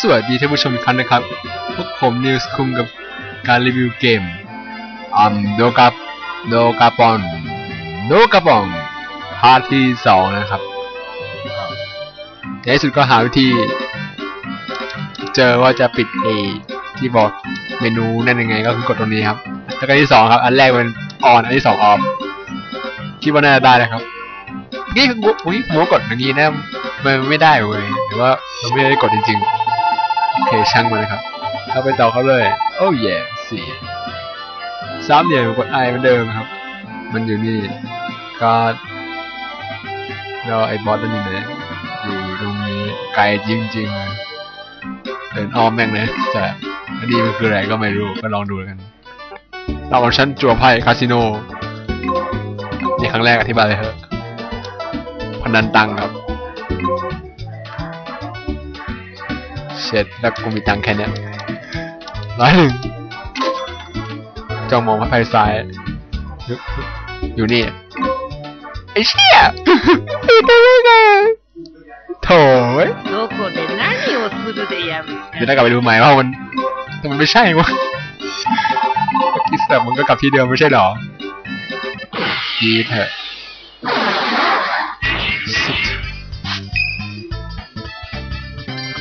สวัสดีท่านผู้ชมทุกท่านนะครับ พวกผมนิวส์คุงกับการรีวิวเกมอัมโดกับโดกาปอนโดกาปองพาร์ทที่สองนะครับในที่สุดก็หาวิธี เจอว่าจะปิดเอที่บอกเมนูนั่นยังไงก็คือกดตรงนี้ครับแล้วก็ที่สองครับ อันแรกเป็นออน อันที่สองออฟคิดว่าน่าจะได้นะครับ นี่คืออุ้ยหมูกดอย่างนี้นะมันไม่ได้เว้ยหรือว่ามันไม่ได้กดจริงๆ โอเคช่างมันนะครับ เราไปต่อเขาเลย โอ้ยสี่สามเหลี่ยมกดไอเหมือนเดิมครับ มันอยู่นี่ก็รอไอ้บอสนั่นอยู่ไหนอยู่ตรงนี้ไกลจริงๆเลยเดินอ้อมแม่งเลยแต่ดีมันคืออะไรก็ไม่รู้ก็ลองดูกันเราของฉันจั่วไพ่คาสิโนนี่ครั้งแรกอธิบายเลยเถอะพนันตังค์ครับ เสร็จแล้วกูมีตังค์แค่นี้ร้อยหนึ่งจ้องมองพระไพศาลอยู่นี่ไอ้เชี่ยปิดได้ยังไงโถ่เว้ยเดี๋ยวได้กลับไปดูใหม่ว่ามันแต่มันไม่ใช่วะกิสต์มันก็กลับที่เดิมไม่ใช่หรอดีเถอะ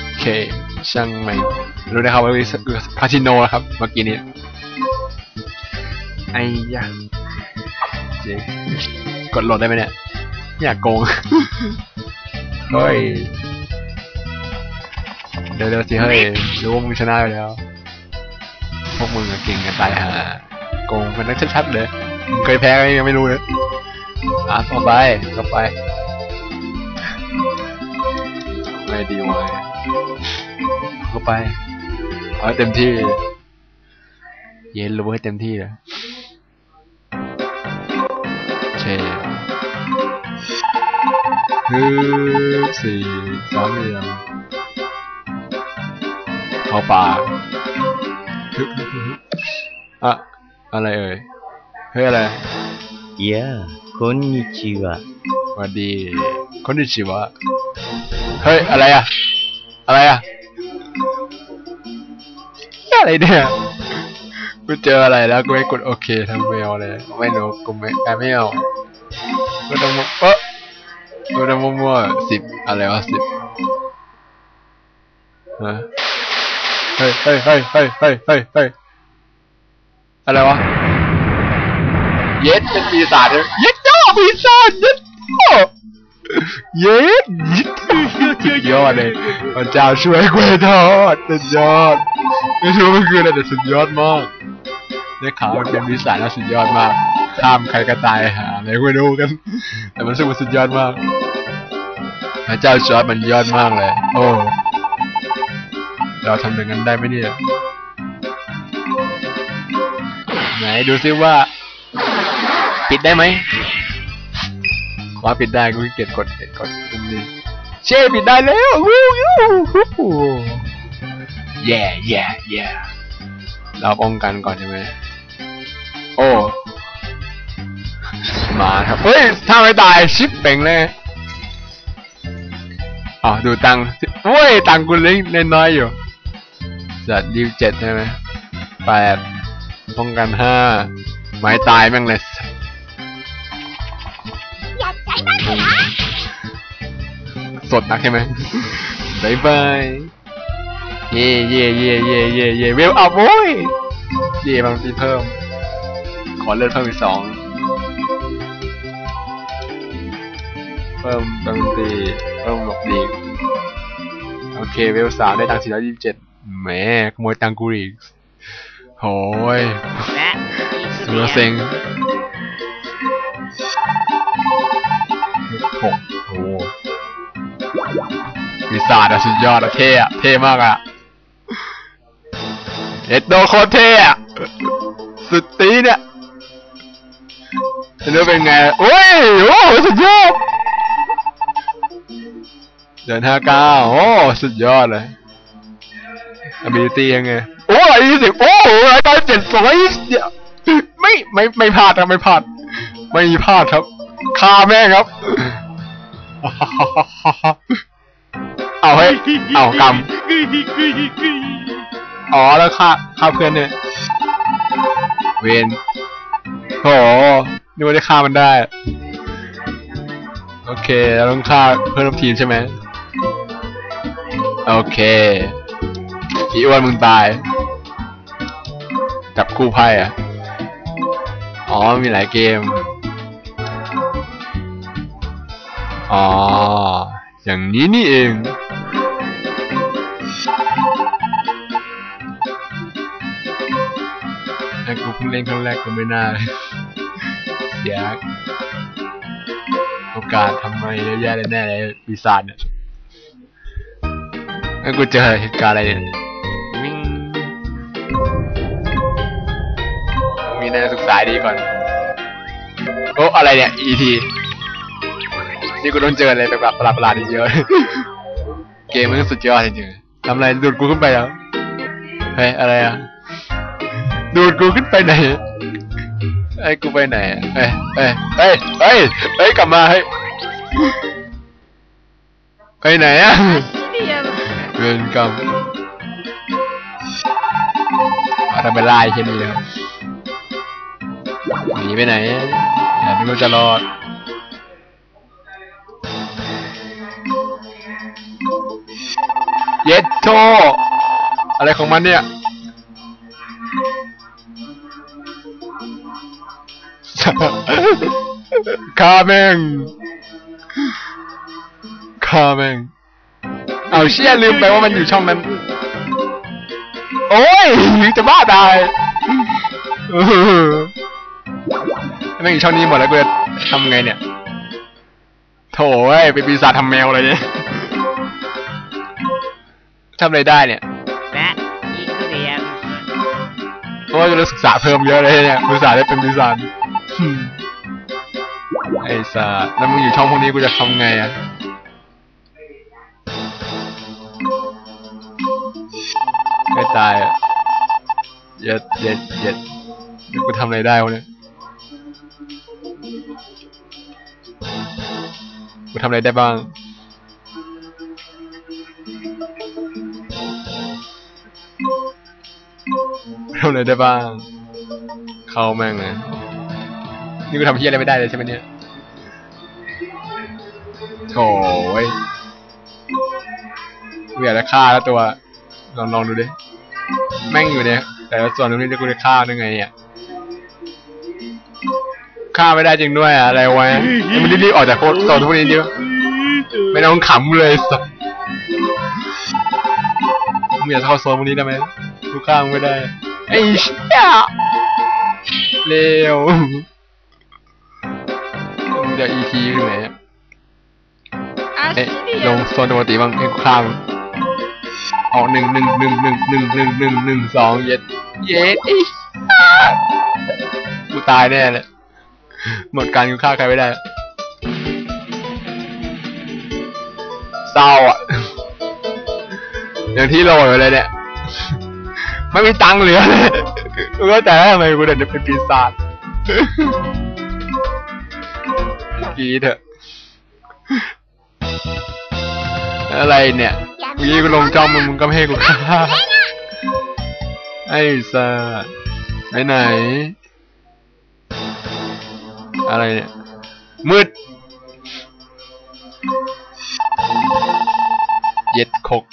โอเค ช่างมันรู้นะครับว่าคาสิโนครับเมื่อกี้นี้ไอ้ยะเจ๊กดโหลดได้ไหมเนี่ย อยากโกง เฮ้ย เดี๋ยวๆสิเฮ้ย รู้ว่ามึงชนะไปแล้ว พวกมึงอะเก่งกันตายหาโกงกันนักชัดๆเลยมึงเคยแพ้ไหมยังไม่รู้เลยอะต่อไปต่อไปไม่ดีวะ เข้าไปเอาให้เต็มที่ เย็นรู้ให้เต็มที่เลยโอเคฮึบสี่สามเหลี่ยม เข้าป่าฮึบฮึบฮึบฮึบอะอะไรเอ่ย เฮ้ยอะไร いやあ、こんにちは。 สวัสดี คนที่ชื่อว่าเฮ้ย อะไรอะอะไรอะเหี้ย อะไรเนี่ยกูเจออะไรแล้วกูไม่กดโอเคทำไม่เอาเลย ไม่รู้กูไม่แกไม่เอากูต้องมเอ๊ะกูต้องมั่วๆสิบอะไรวะสิบฮะเฮ้ยเฮ้ยเฮ้ยเฮ้ยเฮ้ยเฮ้ยเฮ้ยอะไรวะเย็ดเป็นปีศาจเลยเย็ดย่อปีศาจเย็ดย่อ เย็ดเย็ดสุดยอดเลยพระเจ้าช่วยกล้วยทอดสุดยอด ไม่รู้มันคืออะไรแต่สุดยอดมากได้ข่าวเป็นปีศาจแล้วสุดยอดมากข้ามใครก็ตายหาอะไรก็ไม่รู้กัน แต่มันสึกว่าสุดยอดมากพระเจ้าจอร์ดมันยอดมากเลย โอ้ เราทำอย่างนั้นได้ไหมเนี่ย ไหนดูซิว่า ปิดได้ไหม ว่าปิดได้กูเกียจกดเกียจกดตรงนี้เช่ปิดได้แล้ววู้ยูฮู้แย่แย่แย่เราป้องกันก่อนใช่ไหมโอ้มาครับเฮ้ยถ้าไม่ตายชิปเป่งเลยอ๋อดูตังค์เฮ้ยตังค์กูเล็กน้อยอยู่จัดดิวเจ็ดใช่ไหมแปดป้องกันห้าไม้ตายแม่งเลย สดนะใช่ไหมบายบาย เย่เย่เย่เย่เย่เย่เวลอัพโว้ยเย่บางทีเพิ่ม ขอเลือดเพิ่มอีกสอง เพิ่มบางทีเพิ่มหลบดีโอเคเวลสามได้ตังสี่ร้อยยี่สิบเจ็ดแหมขโมยตังกูรีกโหยเสือเซ็งหกโอ้ ปีศาจอะสุดยอดอะเท่อะเท่มากอะเอ็ดโดโคตรเท่อะสุดตีเนี่ยจะรู้เป็นไงโอ้ยโอ้สุดยอดเดินห้าเก้าโอ้สุดยอดเลย ability ยังไงโอ้ยยี่สิบโอ้รายการเจ็ดสองยี่สิบไม่ไม่ไม่พลาดครับไม่พลาด ไม่มีพลาดครับคาแม่งครับ เอาเฮ้เอากรรมอ๋อแล้วฆ่าฆ่าเพื่อนเนี่ย เวนโหนึกว่าได้ฆ่ามันได้ โอเคเราต้องฆ่าเพื่อนร่วมทีมใช่ไหมโอเคอีอ้วนมึงตายจับคู่ไพ่อะ อ๋อมีหลายเกม อ๋อ อย่างนี้นี่เองไอ้กูเพิ่งเล่นครั้งแรกก็ไม่น่าเลยเสียโอกาสทำไมเยอะแยะเลยแน่เลยปีศาจเนี่ยไอ้กูเจอเหตุการณ์อะไรเนี่ยวิ่งมีแน่ศึกษาให้ดีก่อน โอ้อะไรเนี่ย ET นี่กูโดนเจอเะไรแบบประหลาดๆเยอะ เกมมันสุดยอดจริงๆทำอะไรดูดกูขึ้นไปแล้วเฮ้ยอะไรอะ ดูดกูขึ้นไปไหนไอ้กูไปไหนเอ้ยเอ้ยเอ้ยเอ้ยเอ้ยกลับมาเฮ้ยไปไหนอะเวรกรรมทำไปไล่แค่นี้เลยหนีไปไหนไม่รู้จะรอด ย็ดโชอะไรของมันเนี่ย คาแมงคาแมงเอาเชี่ยลืมไปว่ามันอยู่ช่องนั้น โอ้ยจะบ้าตายแม่งอยู่ช่องนี้หมดแล้วกูจะทำไงเนี่ย โถ่เอ้เป็นปีศาจทำแมวอะไรเนี่ย ทำอะไรได้เนี่ยเพราะว่าจะได้ศึกษาเพิ่มเยอะเลยเนี่ยกูศึกษาได้เป็นดีไซน์ไอ้สัสแล้วมึงอยู่ช่องพวกนี้กูจะทำไงอะไม่ตายอะเย็ดเย็ดเย็ดกูทำอะไรได้วะเนี่ยกูทำอะไรได้บ้างำอะไรได้บ้าง เข้าแม่งเลยนี่กูทำเพี้ยอะไรไม่ได้เลยใช่ไหมเนี่ยโถ่เว้ยกูอยากจะฆ่าแล้วตัว ลองลองดูดิ แม่งอยู่เนี่ย แต่ส่วนตรงนี้จะกูจะฆ่าได้ไงอะฆ่าไม่ได้จริงด้วยอะอะไรวะมันรีบๆออกจากโคตรโซนพวกนี้ดิวะไม่ต้องขำเลยสัสมึงอยากเข้าโซนพวกนี้ได้ไหมกูฆ่ามึงไม่ได้ ไอ้เชี่ยเร็วเดี๋ยวอีทีขึ้นไหนเอ๊ลงโซนปกติบ้างเอ็กข้ามออกหนึ่งหนึ่งหนึ่งหนึ่งหนึ่งหนึ่งหนึ่งหนึ่งสองเย็ดเย็ดอีกูตายแน่เลยหมดการกูฆ่าใครไม่ได้เศร้าอะอย่างที่โรยไปเลยเนี่ย ไม่มีตังค์เหลือเลยกูก็แต่ทำไมกูเดินเป็นปีศาจกีเถอะ อะไรเนี่ยเมื่อกี้กูลงจองมึงมึงก็ไม่ให้กูฆ่าไอ้สัสไปไหน อะไรเนี่ย มืด เย็ดคก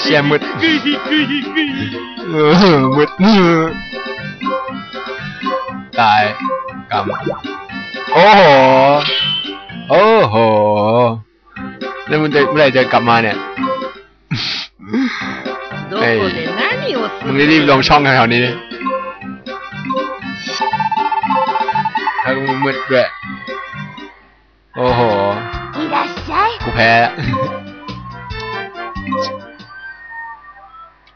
เสี่ยมึดมึดตายกำโอ้โห โอ้โห แล้วมึงจะเมื่อไรจะกลับมาเนี่ยเฮ้ยมึงรีบลงช่องแถวนี้ถ้ามึงมึดด้วย โอ้โห いらっしゃい。 กูแพ้แล้ว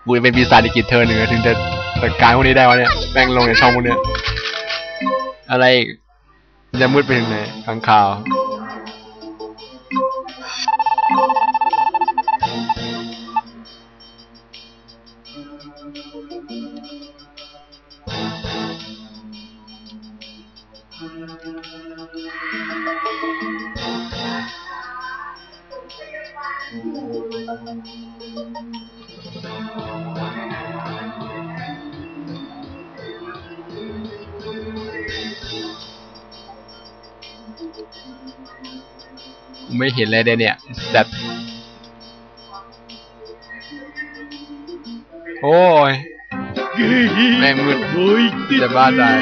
กูจะเป็นปีศาจอีกกี่เทิร์นหนึ่งอะถึงจะจัดการพวกนี้ได้วะเนี่ย แม่งลงในช่องพวกเนี้ย อะไรอีกมันจะมืดไปถึงไหนข้างข่าว ไม่เห็นเลยเดยเนี่ยจัดโอ้ย แม่งมืดจะบ้าตาย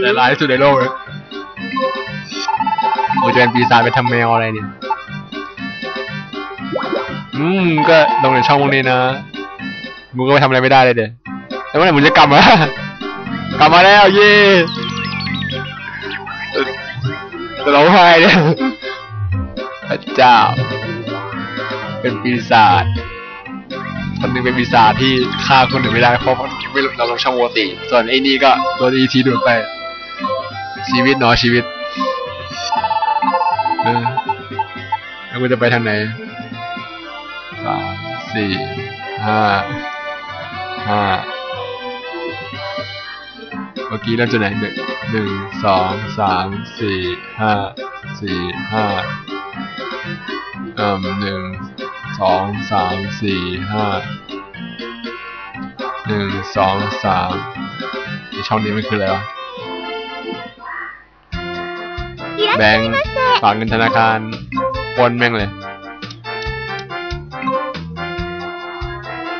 แต่ร้ายที่สุดในโลกเลยกูจะเป็นปีศาจไปทำแมวอะไรเนี่ย อืม ก็ลงในช่องพวกนี้นะ มึงก็ไปทำอะไรไม่ได้เลยเดี๋ยวแล้วเมื่อไหร่มึงจะกลับมากลับมาแล้วเย่จะร้องไห้เนี่ย ระเจ้า เป็นปีศาจคนหนึงเป็นปีศาจที่ฆ่าคนอื่นไม่ได้เพราะไม่เราลงช่องโวติ ส่วนไอ้นี่ก็โดนอีทีดูดไป ชีวิตเนาะชีวิตเออแล้วกูจะไปทางไหนสามสี่ห้าห้าเมื่อกี้เริ่มจากไหนหนึ่งหนึ่งสองสามสี่ห้าสี่ห้า กัหนึ่งสองสามสี่ห้าหนึ่งสองสามช่องนี้มันคืออะไรวะแบงค์ฝากเงินธนาคารวนแม่งเลย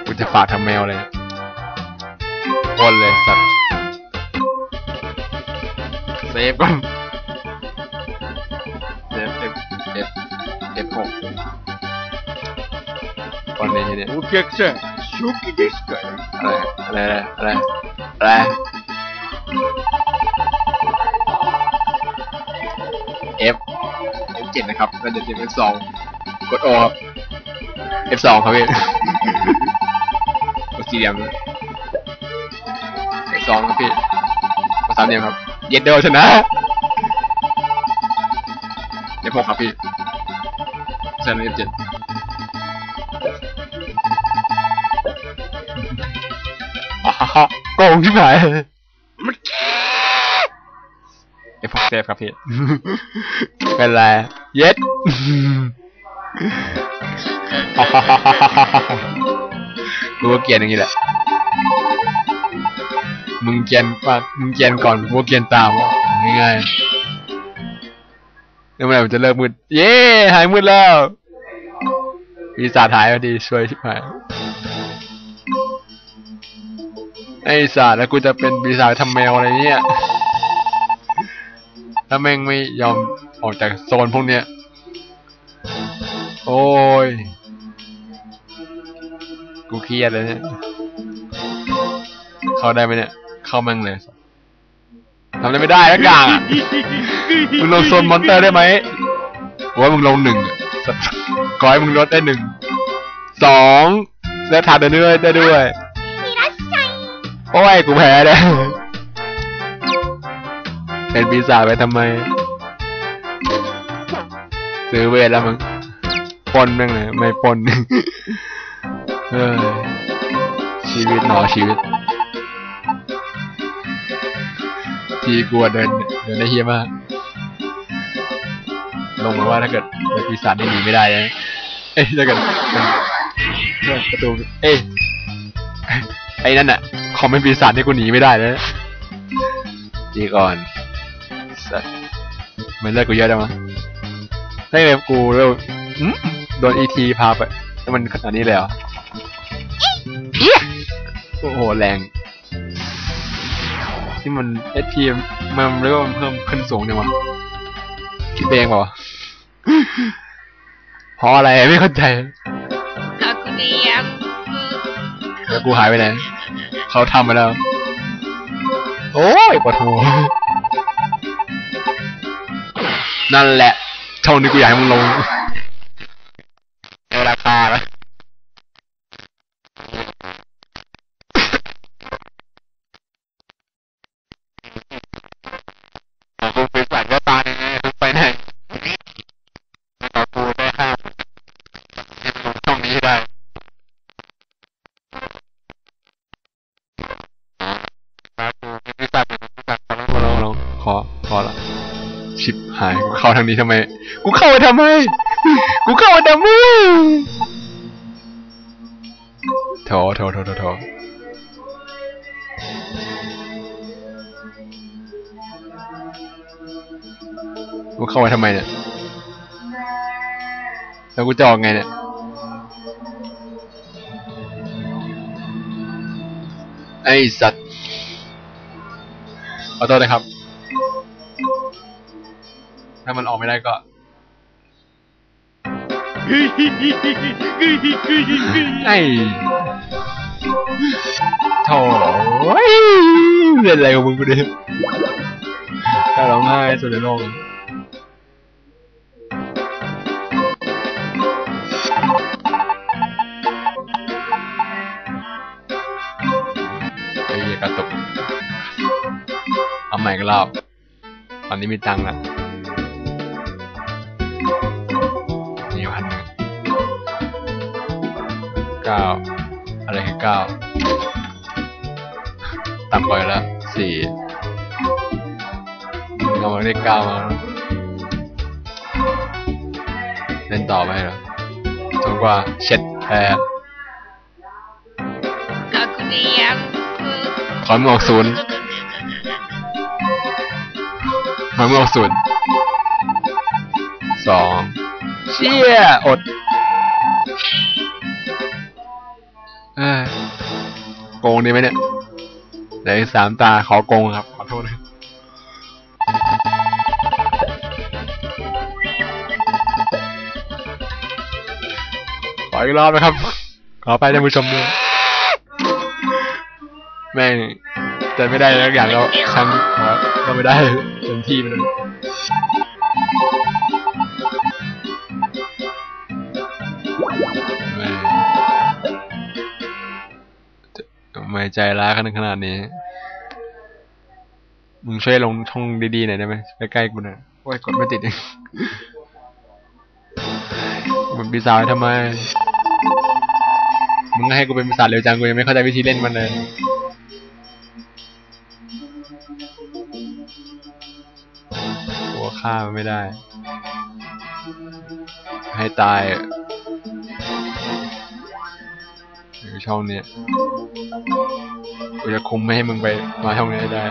กูจะฝากทำแมวเลยวนเลยสัตว์เซฟก่อน วันนี้เนี่ยโอเคใช่ชุกกี้ดิสก์อะไรอะไรอะไรอะไรเอฟเอฟเจ็ดนะครับแล้วเดี๋ยวเอฟสองกดโอเอฟสองครับพี่กดสี่เหลี่ยมเอฟสองครับพี่กดสามเหลี่ยมครับ เย็ดเดียวชนะเอฟหกครับพี่ชนะเอฟเจ็ด โกงที่ไหนไอ้พวกเซฟครับพี่ เป็นไร เย็ดกูก็เกลียนอย่างนี้แหละ มึงเกลียนว่ามึงเกลียนก่อนกูก็เกลียนตามง่ายๆแล้วเมื่อไหร่มันจะเลิกมืด เย้ หายมืดแล้วปีศาจหายพอดีช่วยชิบหาย ไอ้สาตแล้วกูจะเป็นปีศาจทำแมวอะไรเนี่ยถ้าแม่งไม่ยอมออกจากโซนพวกเนี้ย โอ้ย กูเครียดเลยเนี่ย เข้าได้ไหมเนี่ย เข้าแม่งเลยทำอะไรไม่ได้แล้วกางอะมึงลงโซนมอนเตอร์ได้ไหมว่ามึงลงหนึ่งก้อยมึงลดได้หนึ่ง สอง แล้วถาดเด้ด้วยได้ด้วย โอ้ย กูแพ้เลยเป็นปีศาจไปทำไม ซื้อเวทแล้วมึงปนแม่งเลยไม่ปนเฮ้ยชีวิตหนอชีวิต ทีกลัวเดินเดินได้เฮี้ยมาก ลงมาว่าถ้าเกิดเป็นปีศาจนี่หนีไม่ได้นะเอ้ยถ้าเกิดมันเฮ้ยประตู เอ้ย ไอ้นั่นอะคอมเมนต์ปีศาจนี่กูหนีไม่ได้นะจีก่อนสัตว์มันเลิกกูเยอะจังวะให้เลยกูเร็วโดนอีทีพาไปแล้วมันขนาดนี้เลยเหรอโอ้โหแรง ที่มันเอทีมันเรียกว่ามันเพิ่มขึ้นสูงจังวะคิดเองเปล่าเพราะอะไรไม่เข้าใจแล้วกูหายไปไหน เขาทำไปแล้ว โอ้ยปวดหัวนั่นแหละช่องนี้กูอยากให้มึงลง อขอละ ชิบหายกูเข้าทางนี้ทำไม กูเข้าไปทำไม กูเข้าไปทำไมโถโถโถโถโถกูเข้าไปทำไมเนี่ย แล้วกูจะออกไงเนี่ยไอ้สัตว์ขอโทษนะครับ ถ้ามันออกไม่ได้ก็ไอ้โถ่เฮ้ยเล่นอะไรของมึงกูดิถ้าร้องไห้สุดในโลกเลยไอ้เหี้ยกระตุกเอาใหม่ก็รอบตอนนี้มีตังค์ละ เก้าอะไรคือเก้าต่ำกว่าอยู่แล้วสี่เอามาได้เก้ามาเล่นต่อไปเหรอจนกว่าเช็ดแพ้ขอมออกศูนย์ขอมออกศูนย์สองเชี่ยอด อ้ยโกงดีไหมเนี่ยเหลืออีกสามตาขอโกงครับ ขอโทษนะครับขออีกรอบนะครับ ขอไปท่านผู้ชมด้วยแม่งจะไม่ได้แล้วอย่างเราครั้งก็ไม่ได้เต็มที่ไปเลย ใจร้ายขนาดขนาดนี้ มึงช่วยลงช่องดีๆหน่อยได้ไหมใกล้ๆกูหน่อยโอ้ยกดไม่ติดเองมันปีศาจทำไม มึงให้กูเป็นปีศาจเร็วจังกูยังไม่เข้าใจวิธีเล่นมันเลยหัวฆ่ามันไม่ได้ ให้ตาย ช่องเนี้ยกูจะคุมไม่ให้มึงไปมาช่องนี้ให้ได้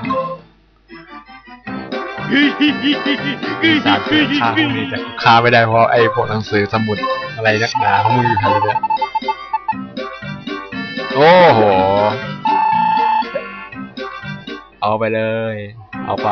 ปีศาจเกิดฆ่าห้องนี้แต่กูฆ่าไม่ได้เพราะไอ้พวกหนังสือสมุดอะไรนักหนาของมึงอยู่แถวเนี้ยโอ้โห เอาไปเลย เอาไป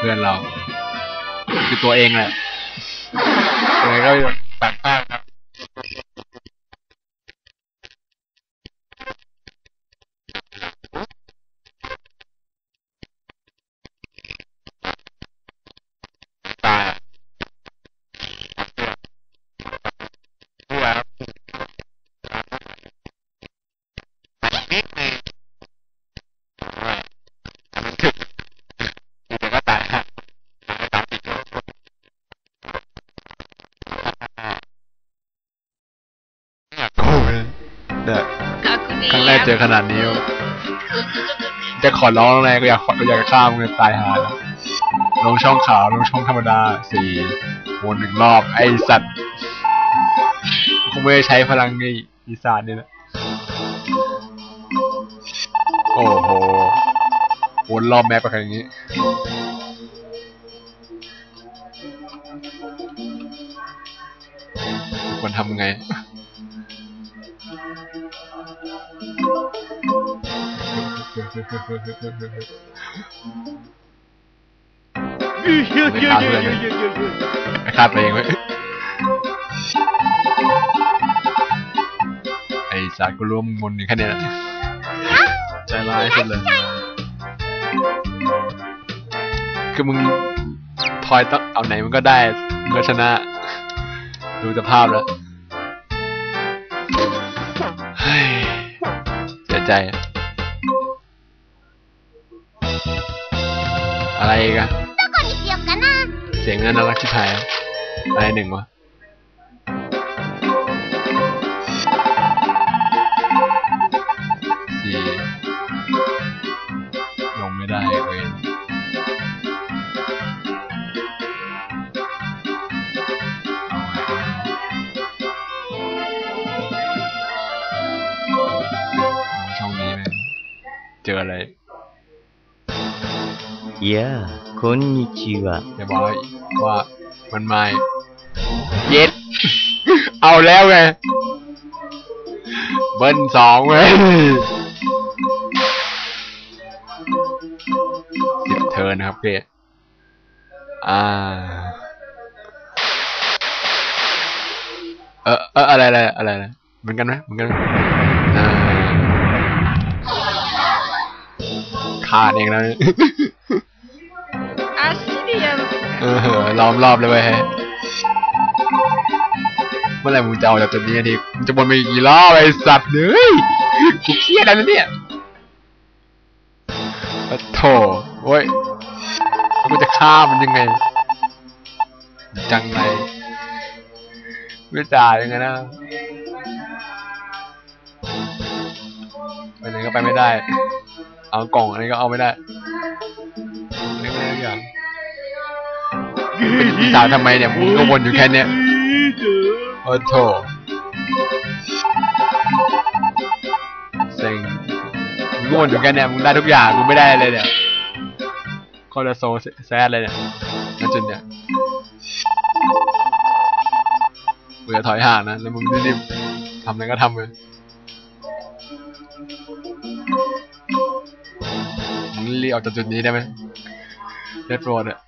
เพื่อนเรา คือตัวเองแหละยังไงก็ ขนาดนี้ จะขอร้องอะไรก็อยากก็อยากจะฆ่ามึงเลยตายหาลงช่องขาวลงช่องธรรมดาสี่วนหนึ่งรอบไอสัตว์คงไม่ใช้พลังไอ้ปีศาจนี่นะโอ้โหวนรอบแมปไปขนาดนี้ควรทำไง ไปฆ่าตัวเองไว้ไอ้สารก็ร่วมงมนอยู่แค่เนี้ยแหละใจร้ายสุดเลย คือมึงทอยต้องเอาไหนมันก็ได้มึงก็ชนะ ดูสภาพแล้วเฮ้ยเสียใจ อะไรกันเสียงเงินน่ารักที่ไทยอะไรหนึ่งวะจีลงไม่ได้เว้ยช่องนี้แม่งเจออะไร ยาคอนนิชิวะอย่าบอกว่ามันไม่เย็ด เอาแล้วไง เบิ้ลสองเว้ยสิบเทิร์นะครับเพื่อ่า เออเอออะไรอะไรอะไรอะไเหมือนกันไหมเหมือนกันขาดเองแล้ว เออล้อมรอบเลยเว้ยเมื่อไหร่มึงจะออกจากจุดนี้ทีมึงจะบนไปกี่รอบไอ้สัตว์เฮ้ยกูเครียดแล้วเนี่ยโอ้โถโอ้ยกูจะฆ่ามันยังไง จังไรไม่จ่ายยังไงนะไปไหนก็ไปไม่ได้ เอากล่องอันนี้ก็เอาไม่ได้ ป็นปีศาทำไมเนี่ยมึงก็วนอยู่แค่เนี้ยโอ้โถเซ็งมึงก็วนอยู่แค่เนี้ยมึงได้ทุกอย่างมึงไม่ได้อะไรเลยเนี่ยคอร์โซแซดเลยเนี่ยนั่นจุดเนี่ยมึงจะถอยห่างนะแล้วมึงรีบๆทำอะไรก็ทำเลยมึงรีบออกจากจุดนี้ได้ไหมเดดโรดอะ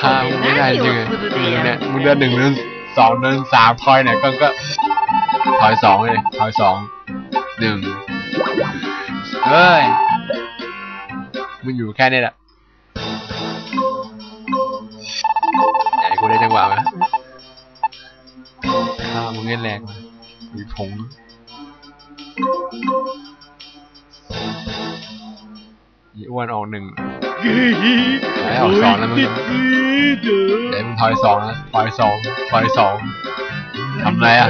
ข้ามไม่ได้เลยเนี่ยมึงเลืนหนึ่งเลือดสองเลือดสามถอยเนี่ยก็ก็ถอยสองเลยถอยสองหนึ่งเฮ้ยมึงอยู่แค่นี้แหละไอ้กูได้จังหวะไหมข้ามึงเล่นแรงมีผงอีอ้วนออกหนึ่ง แล้วสองนะมึงเดี๋ยวมถอยสองนะถอยสองถอยสองทำไรอะ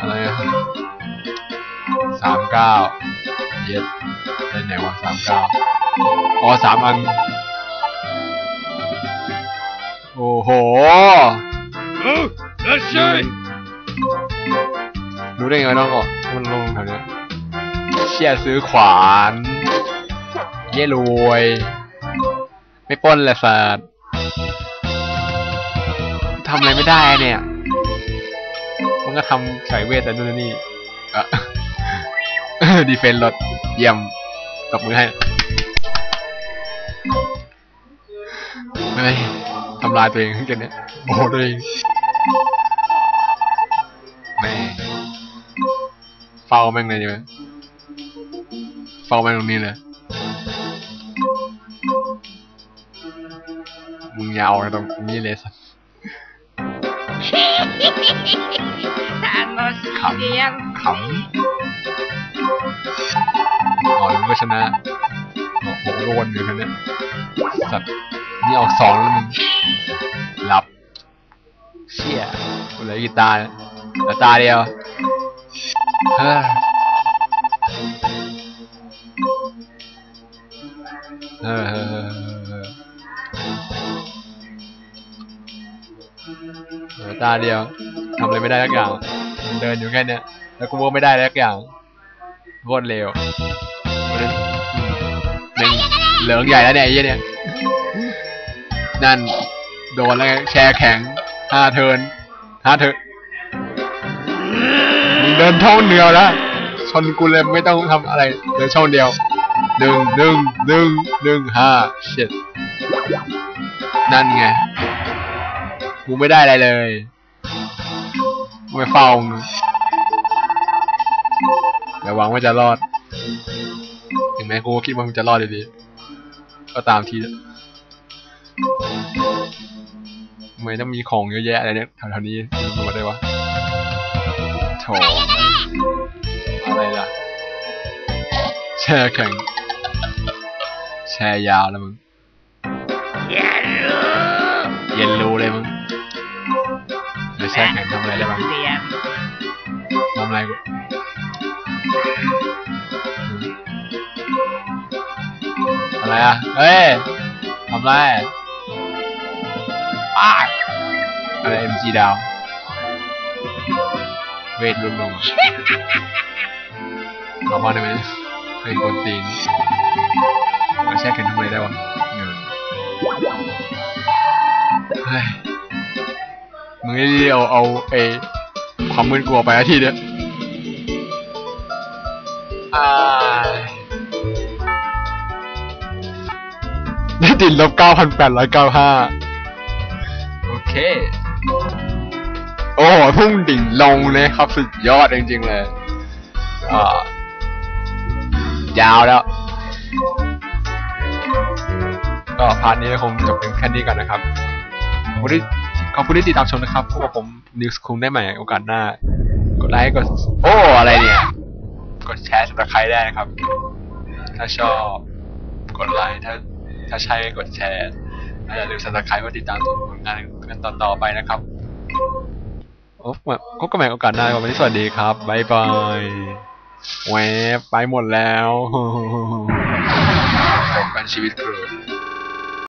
อะไรอะสามเก้าเย็ดได้ไหนวะสามเก้าอ๋อสามอัน โอ้โหรู้ได้ไงน้องก่อนมันลงแถวนี้เชี่ยซื้อขวาน ย่รวย ไม่ป้นแหละสัตว์ทำอะไรไม่ได้เนี่ย มันก็ทำฉายเวทแต่นู่นนี่อะดีเฟนลดเยี่ยมตบมือให้ไม่ทำลายตัวเองขึ้นกันเนี่ยโบตัวเองแม่เฝ้าแม่งเลยใช่ไหมเฝ้าแม่งตรงนี้เลย ยาวตรงนี้เลยสักขำขำอ๋อรู้ว่ชนะผมโดนอยู่แค่นี้สัตว์นี่ออกสองแล้วมึงหลับเชี่ยเหลืกีตาร์เลือตาเดียวเฮ้อ ตาเดียวทำอะไรไม่ได้สักอย่างเดินอยู่แค่เนี้ยแล้วกูว่าไม่ได้สักอย่างโคตรเร็วเพราะฉะนั้นอืมแม่งเหลืองใหญ่แล้วเนี่ยไอ้เนี่ย นั่น โดนแล้วไงแชร์แข็งห้าเทินห้าเทินเดินช่องเดียวแล้วชนกูเลยไม่ต้องทำอะไรเดินช่องเดียวหนึ่งหนึ่งหนึ่งหนึ่งห้าเช็ดนั่นไง กูไม่ได้อะไรเลยกูไม่เฝ้ามึงแต่หวังว่าจะรอด ถึงแม้กูคิดว่ามึงจะรอดดีๆก็ตามทีทำไมต้องมีของเยอะแยะอะไรเนี่ยแถวๆนี้ดูมาได้วะโถอะไรล่ะ แช่แข็ง แช่ยาวแล้วมึงやるเย็นรู้ Isaac này năm nay là bao nhiêu năm nay hôm nay à? Ê hôm nay à. Ở em mg đào. Về luôn luôn. Cảm ơn em Hơi buồn tiền. Mà sẽ cần hôm nay đâu Ừ. นี่เอาเอาไอความมึนกลัวไปอาทีเดียวอ่าได้ติดลบเก้าพันแปดร้อยเก้าห้าโอเค โอ้โหพุ่งดิ่งลงเลยครับสุดยอดจริงๆเลยอ่ายาวแล้ว ก็พาร์ทนี้คงจบเป็นแค่นี้ก่อนนะครับขอบคุณที่ ขอบคุณที่ติดตามชมนะครับพบกับผมนิวส์คุงได้ใหม่โอกาสหน้า กดไลค์กดโอ้อะไรเนี่ย กดแชร์สำหรับใครได้นะครับ ถ้าชอบ กดไลค์ถ้าถ้าใช่กดแชร์อย่าลืมสับสไครต์เพื่อติดตามชมผลงานกันต่อๆไปนะครับโอ้พบกันใหม่โอกาสหน้าวันนี้สวัสดีครับบ๊ายบายแหวไปหมดแล้วจบกันชีวิตครู